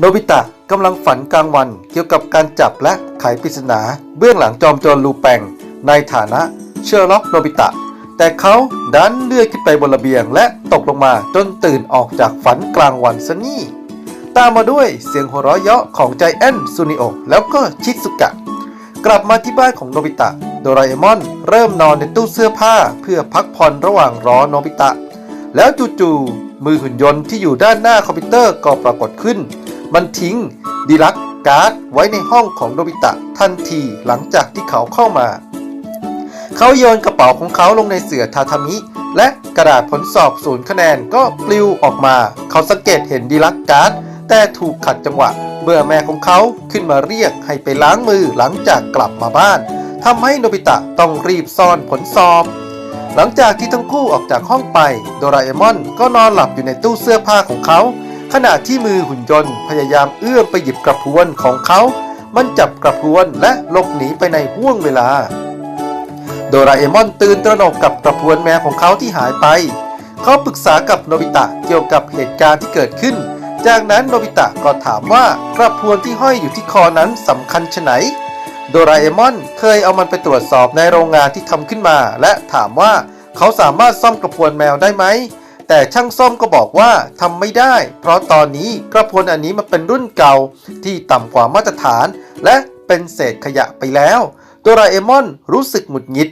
โนบิตะกำลังฝันกลางวันเกี่ยวกับการจับและไขปริศนา เบื้องหลังจอมโจรลูแปงในฐานะเชอร์ล็อกโนบิตะ แต่เขาดันเลื่อยขึ้นไปบนระเบียงและตกลงมาจนตื่นออกจากฝันกลางวันซะนี่ตามมาด้วยเสียงหัวเราะเยาะของใจแอนซูนิโอแล้วก็ชิซุกะ กลับมาที่บ้านของโนบิตะ โดราเอมอนเริ่มนอนในตู้เสื้อผ้าเพื่อพักผ่อนระหว่างรอโนบิตะ แล้วจู่ๆมือหุ่นยนต์ที่อยู่ด้านหน้าคอมพิวเตอร์ก็ปรากฏขึ้น มันทิ้งดีลักการ์ดไว้ในห้องของโนบิตะทันทีหลังจากที่เขาเข้ามา เขาโยนกระเป๋าของเขาลงในเสื่อทาทามิ และกระดาษผลสอบศูนย์คะแนนก็ปลิวออกมา เขาสังเกตเห็นดีลักการ์ดแต่ถูกขัดจังหวะเมื่อแม่ของเขาขึ้นมาเรียกให้ไปล้างมือหลังจากกลับมาบ้านทำให้โนบิตะต้องรีบซ่อนผลสอบ หลังจากที่ทั้งคู่ออกจากห้องไป โดราเอมอนก็นอนหลับอยู่ในตู้เสื้อผ้าของเขา ขณะที่มือหุ่นยนต์พยายามเอื้อมไปหยิบกระพวนของเขา มันจับกระพวนและหลบหนีไปในห้วงเวลา โดราเอมอนตื่นตระหนกกับกระพวนแมวของเขาที่หายไป เขาปรึกษากับโนบิตะเกี่ยวกับเหตุการณ์ที่เกิดขึ้น จากนั้นโนบิตะก็ถามว่ากระพวนที่ห้อยอยู่ที่คอนั้นสำคัญชไหน โดราเอมอนเคยเอามันไปตรวจสอบในโรงงานที่ทำขึ้นมา และถามว่าเขาสามารถซ่อมกระพวนแมวได้ไหม แต่ช่างซ่อมก็บอกว่าทำไม่ได้ เพราะตอนนี้กระพวนอันนี้มันเป็นรุ่นเก่าที่ต่ำกว่ามาตรฐาน และเป็นเศษขยะไปแล้วโดราเอมอนรู้สึกหงุดหงิด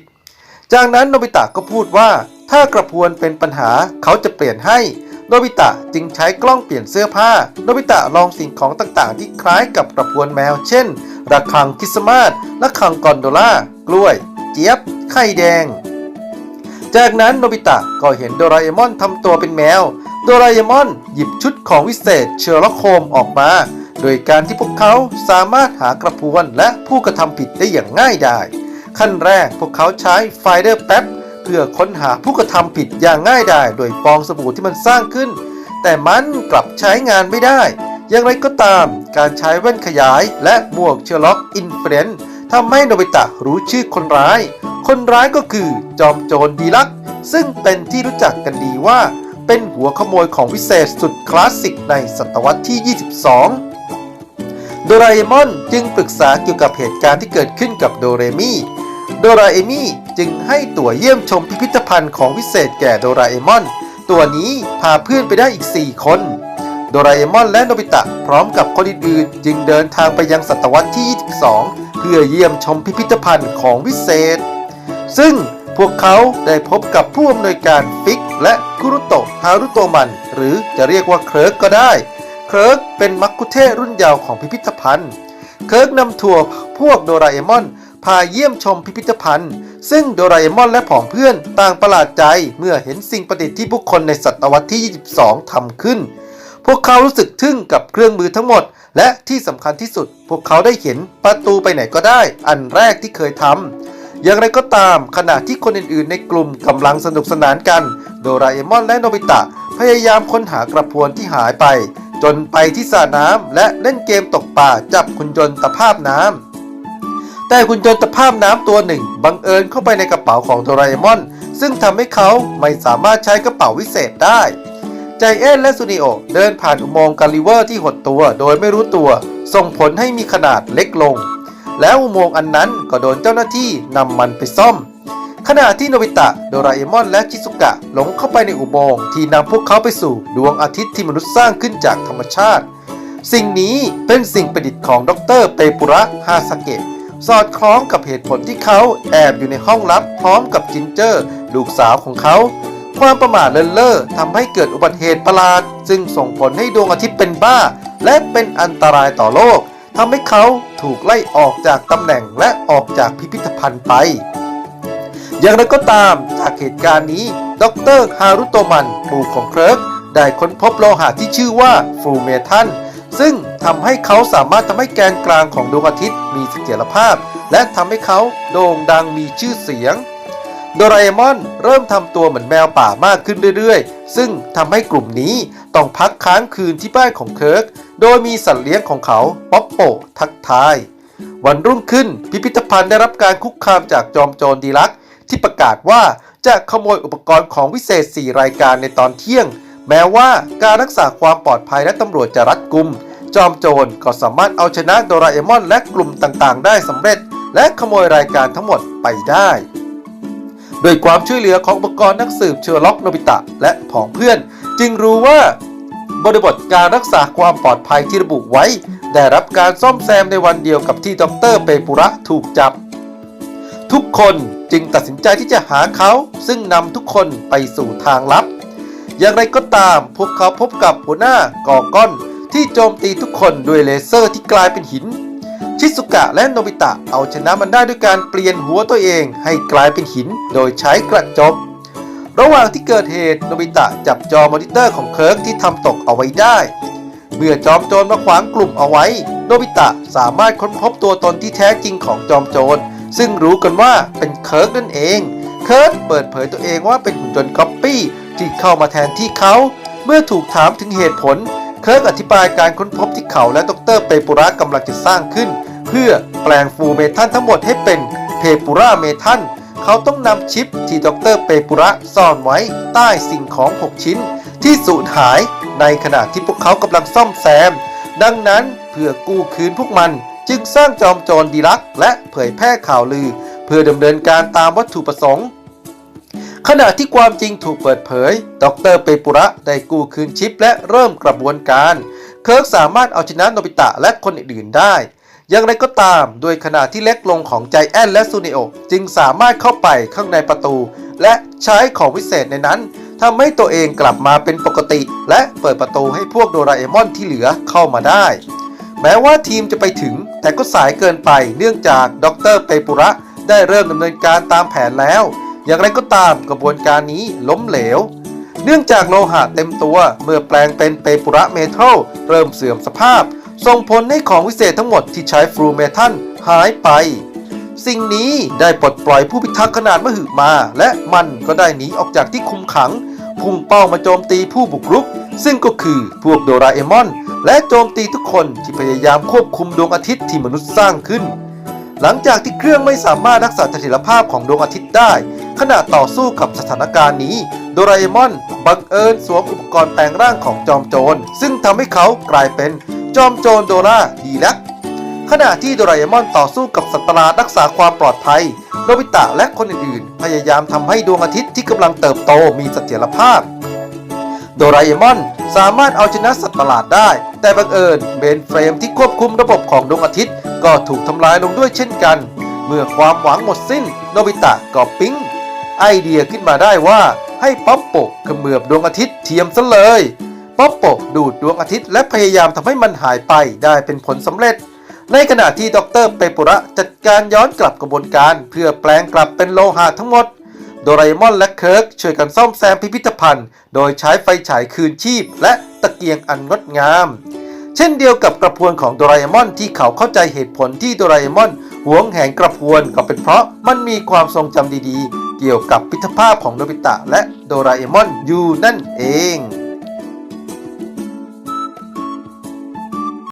จากนั้นโนบิตะก็พูดว่า ถ้ากระพวนเป็นปัญหาเขาจะเปลี่ยนให้โนบิตะจึงใช้กล้องเปลี่ยนเสื้อผ้า โนบิตะลองสิ่งของต่างๆ ที่คล้ายกับกระพวนแมว เช่น ระฆังคริสต์มาสระฆังกอนโดล่ากล้วย เจี๊ยบ ไข่แดง จากนั้นโนบิตะก็เห็นโดราเอมอนทำตัวเป็นแมว โดราเอมอนหยิบชุดของวิเศษเชอร์ล็อกโฮมออกมา โดยการที่พวกเขาสามารถหากระพวนและผู้กระทำผิดได้อย่างง่ายดาย ขั้นแรกพวกเขาใช้ไฟเดอร์แป๊บเพื่อค้นหาผู้กระทำผิดอย่างง่ายดาย โดยฟองสบู่ที่มันสร้างขึ้น แต่มันกลับใช้งานไม่ได้ อย่างไรก็ตามการใช้แว่นขยายและหมวกเชอร์ล็อกอินเฟรนทำให้โนบิตะรู้ชื่อคนร้าย คนร้ายก็คือจอมโจรดีลัก ซึ่งเป็นที่รู้จักกันดีว่า เป็นหัวขโมยของวิเศษสุดคลาสสิกในศตวรรษที่ 22 โดราเอมอนจึงปรึกษาเกี่ยวกับเหตุการณ์ที่เกิดขึ้นกับโดเรมิโดราเอมิจึงให้ตั๋วเยี่ยมชมพิพิธภัณฑ์ของวิเศษแก่โดราเอมอน ตัวนี้พาเพื่อนไปได้อีก 4 คน โดราเอมอนและโนบิตะพร้อมกับคนอื่นๆจึงเดินทางไปยังศตวรรษที่ 22 เพื่อเยี่ยมชมพิพิธภัณฑ์ของวิเศษ ซึ่งพวกเขาได้พบกับผู้อำนวยการฟิก และคุรุโตะฮารุโตมัน หรือจะเรียกว่าเคิร์กก็ได้ เคิร์กเป็นมักคุเทศรุ่นยาวของพิพิธภัณฑ์ เคิร์กนำทัวร์พวกโดราเอมอน พาเยี่ยมชมพิพิธภัณฑ์ ซึ่งโดราเอมอนและผองเพื่อนต่างประหลาดใจเมื่อเห็นสิ่งประดิษฐ์ที่ผู้คนในศตวรรษที่ 22 ทำขึ้น พวกเขารู้สึกทึ่งกับเครื่องมือทั้งหมด และที่สำคัญที่สุด พวกเขาได้เห็นประตูไปไหนก็ได้ อันแรกที่เคยทำ อย่างไรก็ตามขณะที่คนอื่นๆ ในกลุ่มกำลังสนุกสนานกัน โดราเอมอนและโนบิตะ พยายามค้นหากระพวนที่หายไป จนไปที่สระน้ำและเล่นเกมตกปลาจับคุณยนต์ตะภาพน้ำแต่คุณยนต์ตะภาพน้ำตัวหนึ่ง บังเอิญเข้าไปในกระเป๋าของโดราเอมอน ซึ่งทำให้เขาไม่สามารถใช้กระเป๋าวิเศษได้ใจแอนและซูนิโอเดินผ่านอุโมงค์กาลิเวอร์ที่หดตัวโดยไม่รู้ตัว ส่งผลให้มีขนาดเล็กลง แล้วอุโมงค์อันนั้นก็โดนเจ้าหน้าที่นำมันไปซ่อม ขณะที่โนบิตะโดราเอมอนและชิซุกะหลงเข้าไปในอุโมงค์ที่นำพวกเขาไปสู่ดวงอาทิตย์ที่มนุษย์สร้างขึ้นจากธรรมชาติ สิ่งนี้เป็นสิ่งประดิษฐ์ของดรเปปุระฮาสเกะสอดคล้องกับเหตุผลที่เขาแอบอยู่ในห้องลับพร้อมกับจินเจอร์ลูกสาวของเขา ความประมาทเลินเล่อทำให้เกิดอุบัติเหตุประหลาด ซึ่งส่งผลให้ดวงอาทิตย์เป็นบ้า และเป็นอันตรายต่อโลก ทำให้เขาถูกไล่ออกจากตำแหน่งและออกจากพิพิธภัณฑ์ไป อย่างไรก็ตามจากเหตุการณ์นี้ ดรฮารุโตมันปู่ของเคิร์กได้ค้นพบโลหะที่ชื่อว่าฟูเมทันซึ่งทำให้เขาสามารถทำให้แกนกลางของดวงอาทิตย์มีเสถียรภาพ และทำให้เขาโด่งดังมีชื่อเสียง โดราเอมอนเริ่มทำตัวเหมือนแมวป่ามากขึ้นเรื่อยๆ ซึ่งทำให้กลุ่มนี้ต้องพักค้างคืนที่บ้านของเคิร์ก โดยมีสัตว์เลี้ยงของเขาป๊อปโปทักทาย วันรุ่งขึ้นพิพิธภัณฑ์ได้รับการคุกคามจากจอมโจรดีลัก ที่ประกาศว่าจะขโมยอุปกรณ์ของวิเศษ 4 รายการในตอนเที่ยง แม้ว่าการรักษาความปลอดภัยและตำรวจจะรัดกุม จอมโจรก็สามารถเอาชนะโดราเอมอนและกลุ่มต่างๆ ได้สำเร็จ และขโมยรายการทั้งหมดไปได้ โดยความช่วยเหลือของอุปกรณ์นักสืบเชอร์ล็อกโนบิตะและผองเพื่อน จึงรู้ว่า บริบทการรักษาความปลอดภัยที่ระบุไว้ ได้รับการซ่อมแซมในวันเดียวกับที่ดรเปปุระถูกจับ ทุกคนจึงตัดสินใจที่จะหาเขาซึ่งนำทุกคนไปสู่ทางลับ อย่างไรก็ตามพวกเขาพบกับหัวหน้ากอก้อนที่โจมตีทุกคนด้วยเลเซอร์ที่กลายเป็นหิน ชิสุกะและโนบิตะเอาชนะมันได้ด้วยการเปลี่ยนหัวตัวเองให้กลายเป็นหินโดยใช้กระจก ระหว่างที่เกิดเหตุโนบิตะจับจอมอนิเตอร์ของเคิร์กที่ทำตกเอาไว้ได้ เมื่อจอมโจรมาขวางกลุ่มเอาไว้ โนบิตะสามารถค้นพบตัวตนที่แท้จริงของจอมโจร ซึ่งรู้กันว่าเป็นเคิร์กนั่นเอง เคิร์กเปิดเผยตัวเองว่าเป็นหุ่นยนต์ก๊อปปี้ที่เข้ามาแทนที่เขา เมื่อถูกถามถึงเหตุผล เคิร์กอธิบายการค้นพบที่เขาและดรเปปุระกำลังจะสร้างขึ้น เพื่อแปลงฟูเมทันทั้งหมดให้เป็นเพปุระเมทันเขาต้องนำชิปที่ดรเปปุระซ่อนไว้ใต้สิ่งของ 6 ชิ้น ที่สูญหายในขณะที่พวกเขากำลังซ่อมแซม ดังนั้นเพื่อกู้คืนพวกมันจึงสร้างจอมโจรดีลักและเผยแพร่ข่าวลือ เพื่อดำเนินการตามวัตถุประสงค์ ขณะที่ความจริงถูกเปิดเผย ดรเปปุระได้กู้คืนชิปและเริ่มกระบวนการ เคิร์กสามารถเอาชนะโนบิตะและคนอื่นๆได้ อย่างไรก็ตาม โดยขนาดที่เล็กลงของใจแอนและซูเนโอจึงสามารถเข้าไปข้างในประตู และใช้ของวิเศษในนั้นทำให้ตัวเองกลับมาเป็นปกติ และเปิดประตูให้พวกโดราเอมอนที่เหลือเข้ามาได้ แม้ว่าทีมจะไปถึง แต่ก็สายเกินไปเนื่องจากดรเปปุระได้เริ่มดำเนินการตามแผนแล้ว อย่างไรก็ตามกระบวนการนี้ล้มเหลว เนื่องจากโลหะเต็มตัวเมื่อแปลงเป็นเปปุระเมทัลเริ่มเสื่อมสภาพ ส่งผลให้ของวิเศษทั้งหมดที่ใช้ฟลูเมทัลหายไป สิ่งนี้ได้ปลดปล่อยผู้พิทักษ์ขนาดมหึมา และมันก็ได้หนีออกจากที่คุมขัง พุ่งเป้ามาโจมตีผู้บุกรุก ซึ่งก็คือพวกโดราเอมอน และโจมตีทุกคนที่พยายามควบคุมดวงอาทิตย์ที่มนุษย์สร้างขึ้น หลังจากที่เครื่องไม่สามารถรักษาเสถียรภาพของดวงอาทิตย์ได้ ขณะต่อสู้กับสถานการณ์นี้โดราเอมอนบังเอิญสวมอุปกรณ์แปลงร่างของจอมโจรซึ่งทำให้เขากลายเป็น จอมโจรโดราดีลัก ขณะที่โดราเอมอนต่อสู้กับสัตว์ประหลาดรักษาความปลอดภัย โนบิตะและคนอื่นๆ พยายามทำให้ดวงอาทิตย์ที่กำลังเติบโตมีเสถียรภาพ โดราเอมอนสามารถเอาชนะสัตว์ประหลาดได้ แต่บังเอิญเบนเฟรมที่ควบคุมระบบของดวงอาทิตย์ ก็ถูกทำลายลงด้วยเช่นกัน เมื่อความหวังหมดสิ้น โนบิตะก็ปิ๊งไอเดียขึ้นมาได้ว่าให้ป๊อปโปะเขมือบดวงอาทิตย์เทียมซะเลย ป๊อปโปดูดดวงอาทิตย์และพยายามทำให้มันหายไปได้เป็นผลสำเร็จ ในขณะที่ดรเปปุระจัดการย้อนกลับกระบวนการ เพื่อแปลงกลับเป็นโลหะทั้งหมด โดราเอมอนและเคิร์กช่วยกันซ่อมแซมพิพิธภัณฑ์ โดยใช้ไฟฉายคืนชีพ และตะเกียงอันงดงาม เช่นเดียวกับกระพวนของโดราเอมอนที่เขาเข้าใจเหตุผลที่โดราเอมอนหวงแหนกระพวนก็เป็นเพราะมันมีความทรงจำดีๆ เกี่ยวกับพิธภาพของโนบิตะและโดราเอมอนอยู่นั่นเอง